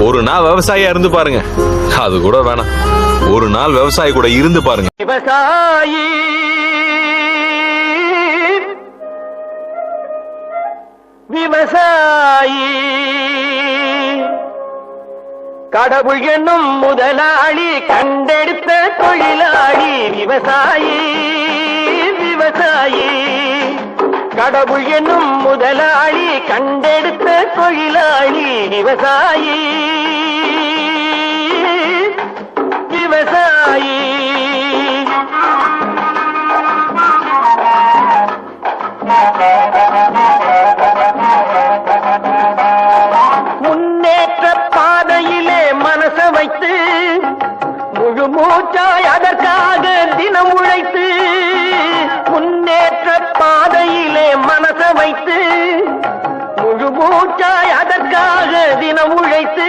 ஒரு நாள் விவசாயியா இருந்து பாருங்க. அது கூட வேணாம். ஒரு நாள் விவசாயி கூட இருந்து பாருங்க. விவசாயி. விவசாயி. கடவுள் என்னும் முதலாளி கண்டெடுத்த தொழிலாளி. விவசாயி விவசாயி. கடவுள் என்னும் முதலாளி கண்டெடுத்த தொழிலாளி. விவசாயி. விவசாயி முன்னேற்ற பாதையிலே மனச வைத்து முழு மூச்சாய் அதற்காக தினம் உழைத்து முன்னேற்ற பாதையிலே மனச வைத்து முழு மூச்சாய் அதற்காக தினம் உழைத்து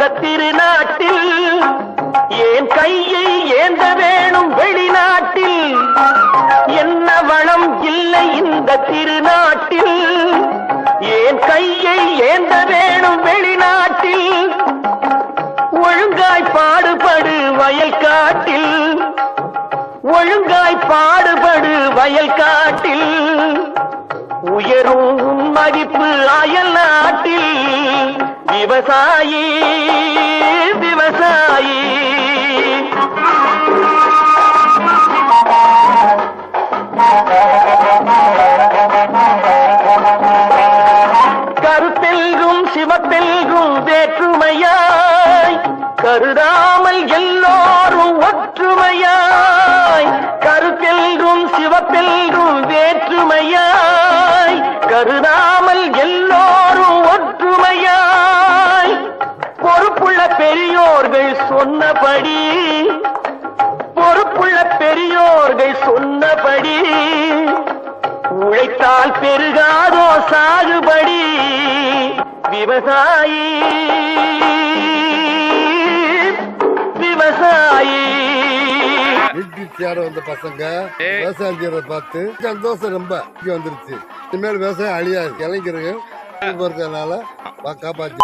வந்த திருநாட்டில் ஏன் கையை ஏந்த வேணும் வெளிநாட்டில்? என்ன வளம் இல்லை இந்த திருநாட்டில்? ஏன் கையை ஏந்த வேணும் வெளிநாட்டில்? ஒழுங்காய் பாடுபடு வயல் காட்டில். ஒழுங்காய் பாடுபடு வயல் காட்டில். உயரும் மதிப்பு அயல் நாட்டில். விவசாயி கருதாமல் எல்லோரும் ஒற்றுமையாய் கருத்தெல்கும் சிவத்தெல்கும் வேற்றுமையாய் கருதாமல் எல்லோரும் ஒற்றுமையாய். பொறுப்புள்ள பெரியோர்கள் சொன்னபடி பொறுப்புள்ள பெரியோர்கள் சொன்னபடி உழைத்தால் பெருகாதோ சாகுபடி விவசாயி. சேர வந்த பசங்க விவசாயம் செய்யறத பார்த்து சந்தோஷம் ரொம்ப இங்க வந்துருச்சு. இனிமேல் விவசாயம் அழியாது. இளைஞர்கள் போறதுனால காப்பாற்றி